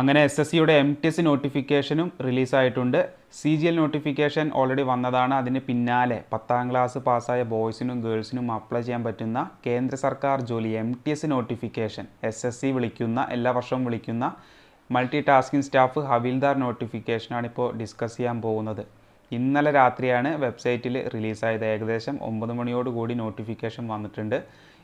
അങ്ങനെ S S സിയുടെ M T S നോട്ടിഫിക്കേഷനും റിലീസായിട്ടുണ്ട് C G L notification already വന്നതാണ്. അതിന് പിന്നാലെ പത്താം ക്ലാസ് പാസ്സായ ബോയ്സിനും ഗേൾസിനും അപ്ലൈ ചെയ്യാൻ പറ്റുന്ന കേന്ദ്ര സർക്കാർ ജോലി M T S notification S S C വിളിക്കുന്ന എല്ലാ വർഷവും വിളിക്കുന്ന മൾട്ടി ടാസ്കിംഗ് സ്റ്റാഫ് ഹവീൽദാർ നോട്ടിഫിക്കേഷനാണ് ഇപ്പോൾ ഡിസ്കസ് ചെയ്യാൻ പോകുന്നത്. ഇന്നലെ രാത്രിയാണ് വെബ്സൈറ്റിൽ റിലീസായത് ഏകദേശം ഒമ്പത് മണിയോടുകൂടി നോട്ടിഫിക്കേഷൻ വന്നിട്ടുണ്ട്.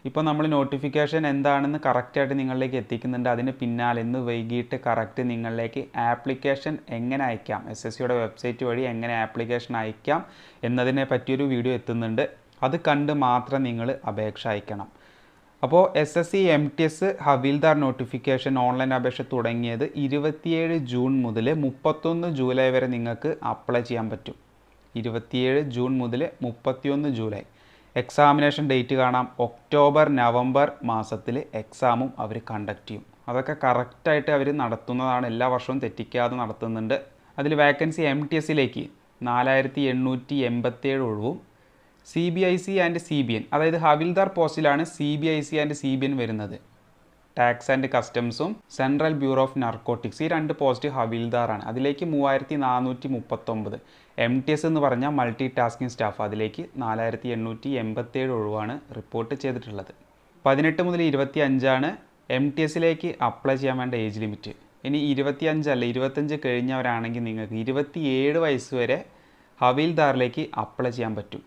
ഇപ്പോൾ നമ്മൾ നോട്ടിഫിക്കേഷൻ എന്താണെന്ന് കറക്റ്റായിട്ട് നിങ്ങളിലേക്ക് എത്തിക്കുന്നുണ്ട്. അതിന് പിന്നാലെ ഇന്ന് വൈകിട്ട് കറക്റ്റ് നിങ്ങളിലേക്ക് ആപ്ലിക്കേഷൻ എങ്ങനെ അയക്കാം? എസ് എസ് സിയുടെ വെബ്സൈറ്റ് വഴി എങ്ങനെ ആപ്ലിക്കേഷൻ അയക്കാം എന്നതിനെ പറ്റിയൊരു വീഡിയോ എത്തുന്നുണ്ട്. അത് കണ്ട് മാത്രം നിങ്ങൾ അപേക്ഷ അയക്കണം. അപ്പോൾ S S C M T S havildar notification online അപേക്ഷ തുടങ്ങിയത് ഇരുപത്തിയേഴ് ജൂൺ മുതൽ മുപ്പത്തൊന്ന് ജൂലൈ വരെ നിങ്ങൾക്ക് അപ്ലൈ ചെയ്യാൻ പറ്റും. ഇരുപത്തിയേഴ് ജൂൺ മുതൽ മുപ്പത്തിയൊന്ന് ജൂലൈ. എക്സാമിനേഷൻ ഡേറ്റ് കാണാം. ഒക്ടോബർ നവംബർ മാസത്തിൽ എക്സാമും അവർ കണ്ടക്ട് ചെയ്യും. അതൊക്കെ കറക്റ്റായിട്ട് അവർ നടത്തുന്നതാണ്. എല്ലാ വർഷവും തെറ്റിക്കാതെ നടത്തുന്നുണ്ട്. അതിൽ വാക്കൻസി എം ടി എസിലേക്ക് നാലായിരത്തി എണ്ണൂറ്റി എൺപത്തേഴ് ഒഴിവും. C B I C and C B N അതായത് ഹവിൽദാർ പോസ്റ്റിലാണ് C B I C and C B N വരുന്നത്. ടാക്സ് ആൻഡ് കസ്റ്റംസും സെൻട്രൽ ബ്യൂറോ ഓഫ് നർക്കോട്ടിക്സ് ഈ രണ്ട് പോസ്റ്റ് ഹവിൽദാറാണ്. അതിലേക്ക് മൂവായിരത്തി നാനൂറ്റി മുപ്പത്തൊമ്പത് എം ടി എസ് എന്ന് പറഞ്ഞാൽ മൾട്ടി ടാസ്കിംഗ് സ്റ്റാഫ് അതിലേക്ക് നാലായിരത്തി എണ്ണൂറ്റി എൺപത്തേഴ് ഒഴിവാണ് റിപ്പോർട്ട് ചെയ്തിട്ടുള്ളത്. പതിനെട്ട് മുതൽ ഇരുപത്തി അഞ്ചാണ് എം ടി എസിലേക്ക് അപ്ലൈ ചെയ്യാൻ വേണ്ട ഏജ് ലിമിറ്റ് ഇനി ഇരുപത്തി അഞ്ചല്ല ഇരുപത്തഞ്ച് കഴിഞ്ഞവരാണെങ്കിൽ നിങ്ങൾക്ക് ഇരുപത്തിയേഴ് വയസ്സ് വരെ ഹവീൽദാറിലേക്ക് അപ്ലൈ ചെയ്യാൻ പറ്റും.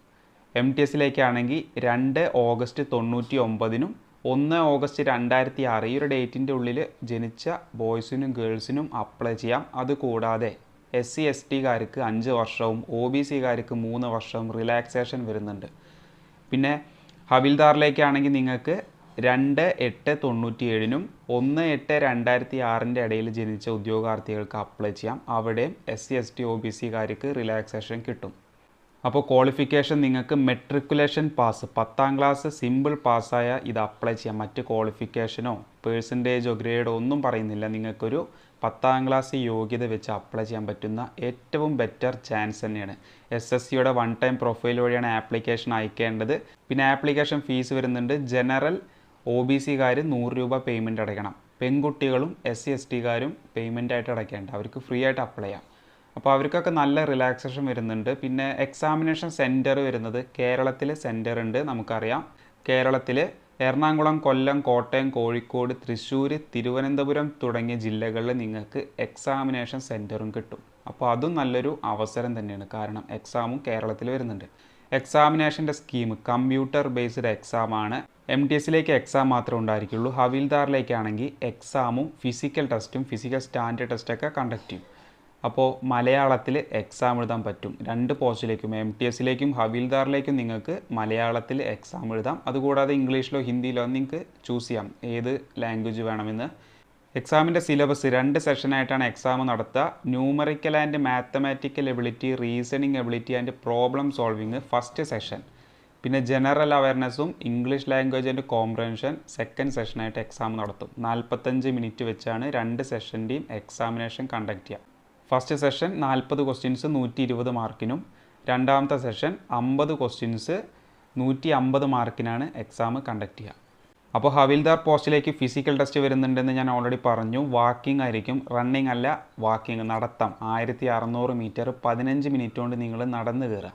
എം ടി എസിലേക്കാണെങ്കിൽ രണ്ട് ഓഗസ്റ്റ് തൊണ്ണൂറ്റി ഒമ്പതിനും ഒന്ന് ഓഗസ്റ്റ് രണ്ടായിരത്തി ആറ് ഈ ഒരു ഡേറ്റിന്റെ ഉള്ളിൽ ജനിച്ച ബോയ്സിനും ഗേൾസിനും അപ്ലൈ ചെയ്യാം. അതുകൂടാതെ എസ് സി എസ് ടിക്കാർക്ക് അഞ്ച് വർഷവും ഒ ബി സിക്കാർക്ക് മൂന്ന് വർഷവും റിലാക്സേഷൻ വരുന്നുണ്ട്. പിന്നെ ഹവിൽദാറിലേക്കാണെങ്കിൽ നിങ്ങൾക്ക് രണ്ട് എട്ട് തൊണ്ണൂറ്റി ഏഴിനും ഒന്ന് എട്ട് രണ്ടായിരത്തി ആറിന്റെ ഇടയിൽ ജനിച്ച ഉദ്യോഗാർത്ഥികൾക്ക് അപ്ലൈ ചെയ്യാം. അവിടെയും S C S T O B സിക്കാർക്ക് relaxation കിട്ടും. അപ്പോൾ ക്വാളിഫിക്കേഷൻ നിങ്ങൾക്ക് മെട്രിക്കുലേഷൻ പാസ് പത്താം ക്ലാസ് സിമ്പിൾ പാസ്സായ ഇത് അപ്ലൈ ചെയ്യാം. മറ്റ് ക്വാളിഫിക്കേഷനോ പേഴ്സന്റേജോ ഗ്രേഡോ ഒന്നും പറയുന്നില്ല. നിങ്ങൾക്കൊരു പത്താം ക്ലാസ് യോഗ്യത വെച്ച് അപ്ലൈ ചെയ്യാൻ പറ്റുന്ന ഏറ്റവും ബെറ്റർ ചാൻസ് തന്നെയാണ്. എസ് എസ് സിയുടെ വൺ ടൈം പ്രൊഫൈൽ വഴിയാണ് ആപ്ലിക്കേഷൻ അയക്കേണ്ടത്. പിന്നെ ആപ്ലിക്കേഷൻ ഫീസ് വരുന്നുണ്ട്. ജനറൽ ഒ ബി സിക്കാർ നൂറ് രൂപ പേയ്മെന്റ് അടയ്ക്കണം. പെൺകുട്ടികളും എസ് സി എസ് ടിക്കാരും പേയ്മെന്റ് ആയിട്ട് അടയ്ക്കേണ്ട. അവർക്ക് ഫ്രീ ആയിട്ട് അപ്ലൈ ചെയ്യാം. അപ്പോൾ അവർക്കൊക്കെ നല്ല റിലാക്സേഷൻ വരുന്നുണ്ട്. പിന്നെ എക്സാമിനേഷൻ സെന്റർ വരുന്നത് കേരളത്തിൽ സെന്റർ ഉണ്ട് നമുക്കറിയാം. കേരളത്തിൽ എറണാകുളം കൊല്ലം കോട്ടയം കോഴിക്കോട് തൃശ്ശൂർ തിരുവനന്തപുരം തുടങ്ങിയ ജില്ലകളിൽ നിങ്ങൾക്ക് എക്സാമിനേഷൻ സെന്ററും കിട്ടും. അപ്പോൾ അതും നല്ലൊരു അവസരം തന്നെയാണ്. കാരണം എക്സാമും കേരളത്തിൽ വരുന്നുണ്ട്. എക്സാമിനേഷന്റെ സ്കീം കമ്പ്യൂട്ടർ ബേസ്ഡ് എക്സാമാണ് എം ടി എസിലേക്ക് എക്സാം മാത്രമേ ഉണ്ടായിരിക്കുള്ളൂ. ഹവീൽദാറിലേക്കാണെങ്കിൽ എക്സാമും ഫിസിക്കൽ ടെസ്റ്റും ഫിസിക്കൽ സ്റ്റാൻഡേർഡ് ടെസ്റ്റൊക്കെ കണ്ടക്ട് ചെയ്യും. അപ്പോൾ മലയാളത്തിൽ എക്സാം എഴുതാൻ പറ്റും. രണ്ട് പോസ്റ്റിലേക്കും എം ടി എസിലേക്കും ഹവീൽദാറിലേക്കും നിങ്ങൾക്ക് മലയാളത്തിൽ എക്സാം എഴുതാം. അതുകൂടാതെ ഇംഗ്ലീഷിലോ ഹിന്ദിയിലോ നിങ്ങൾക്ക് ചൂസ് ചെയ്യാം. ഏത് ലാംഗ്വേജ് വേണമെന്ന്. എക്സാമിന്റെ സിലബസ് രണ്ട് സെഷനായിട്ടാണ് എക്സാം നടത്തുക. Numerical and mathematical ability reasoning ability and problem solving first session പിന്നെ general അവയർനെസ്സും English language and comprehension second സെഷനായിട്ട് exam നടത്തും. നാൽപ്പത്തഞ്ച് മിനിറ്റ് വെച്ചാണ് രണ്ട് സെഷന്റെയും എക്സാമിനേഷൻ കണ്ടക്ട് ചെയ്യുക. ഫസ്റ്റ് സെഷൻ നാൽപ്പത് ക്വസ്റ്റ്യൻസ് നൂറ്റി ഇരുപത് മാർക്കിനും രണ്ടാമത്തെ സെഷൻ അമ്പത് ക്വസ്റ്റ്യൻസ് നൂറ്റി അമ്പത് മാർക്കിനാണ് എക്സാം കണ്ടക്ട് ചെയ്യുക. അപ്പോൾ ഹവിൽദാർ പോസ്റ്റിലേക്ക് ഫിസിക്കൽ ടെസ്റ്റ് വരുന്നുണ്ടെന്ന് ഞാൻ ഓൾറെഡി പറഞ്ഞു. വാക്കിംഗ് ആയിരിക്കും. റണ്ണിംഗ് അല്ല വാക്കിംഗ് നടത്തം. ആയിരത്തി അറുന്നൂറ് മീറ്റർ പതിനഞ്ച് മിനിറ്റ് കൊണ്ട് നിങ്ങൾ നടന്നു കയറുക.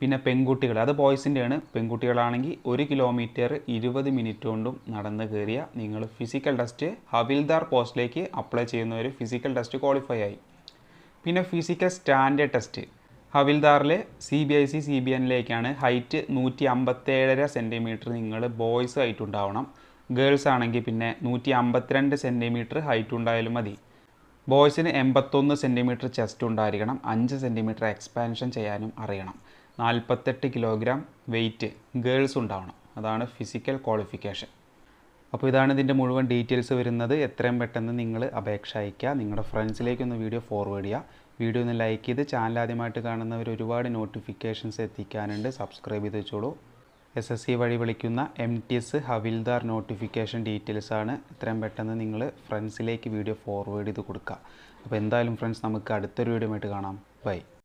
പിന്നെ പെൺകുട്ടികൾ അത് ബോയ്സിന്റെയാണ് പെൺകുട്ടികളാണെങ്കിൽ ഒരു കിലോമീറ്റർ ഇരുപത് മിനിറ്റ് കൊണ്ടും നടന്ന് കയറിയ നിങ്ങൾ ഫിസിക്കൽ ടെസ്റ്റ് ഹവിൽദാർ പോസ്റ്റിലേക്ക് അപ്ലൈ ചെയ്യുന്നവർ ഫിസിക്കൽ ടെസ്റ്റ് ക്വാളിഫൈ ആയി. പിന്നെ physical standard test ഹവിൽദാറിലെ C B I C C B എന്നിലേക്കാണ് height നൂറ്റി അമ്പത്തേഴര സെന്റിമീറ്റർ നിങ്ങൾ ബോയ്സ് ഹൈറ്റ് ഉണ്ടാവണം. ഗേൾസ് ആണെങ്കിൽ പിന്നെ നൂറ്റി അമ്പത്തിരണ്ട് സെന്റിമീറ്റർ ഹൈറ്റ് ഉണ്ടായാലും മതി. ബോയ്സിന് എൺപത്തൊന്ന് സെന്റിമീറ്റർ ചെസ്റ്റ് ഉണ്ടായിരിക്കണം. അഞ്ച് സെന്റിമീറ്റർ എക്സ്പാൻഷൻ ചെയ്യാനും അറിയണം. നാൽപ്പത്തെട്ട് കിലോഗ്രാം വെയിറ്റ് ഗേൾസ് ഉണ്ടാവണം. അതാണ് ഫിസിക്കൽ ക്വാളിഫിക്കേഷൻ അപ്പോൾ ഇതാണ് ഇതിന്റെ മുഴുവൻ ഡീറ്റെയിൽസ് വരുന്നത്. എത്രയും പെട്ടെന്ന് നിങ്ങൾ അപേക്ഷ അയയ്ക്കുക. നിങ്ങളുടെ ഫ്രണ്ട്സിലേക്കൊന്ന് വീഡിയോ ഫോർവേഡ് ചെയ്യുക. വീഡിയോ ഒന്ന് ലൈക്ക് ചെയ്ത് ചാനൽ ആദ്യമായിട്ട് കാണുന്നവർ ഒരുപാട് നോട്ടിഫിക്കേഷൻസ് എത്തിക്കാനുണ്ട്. സബ്സ്ക്രൈബ് ചെയ്ത് വെച്ചോളൂ. എസ് എസ് സി വഴി വിളിക്കുന്ന എം ടി എസ് ഹവിൽദാർ നോട്ടിഫിക്കേഷൻ ഡീറ്റെയിൽസ് ആണ്. എത്രയും പെട്ടെന്ന് നിങ്ങൾ ഫ്രണ്ട്സിലേക്ക് വീഡിയോ ഫോർവേഡ് ചെയ്ത് കൊടുക്കുക. അപ്പോൾ എന്തായാലും ഫ്രണ്ട്സ് നമുക്ക് അടുത്തൊരു വീഡിയോ ആയിട്ട് കാണാം. ബൈ.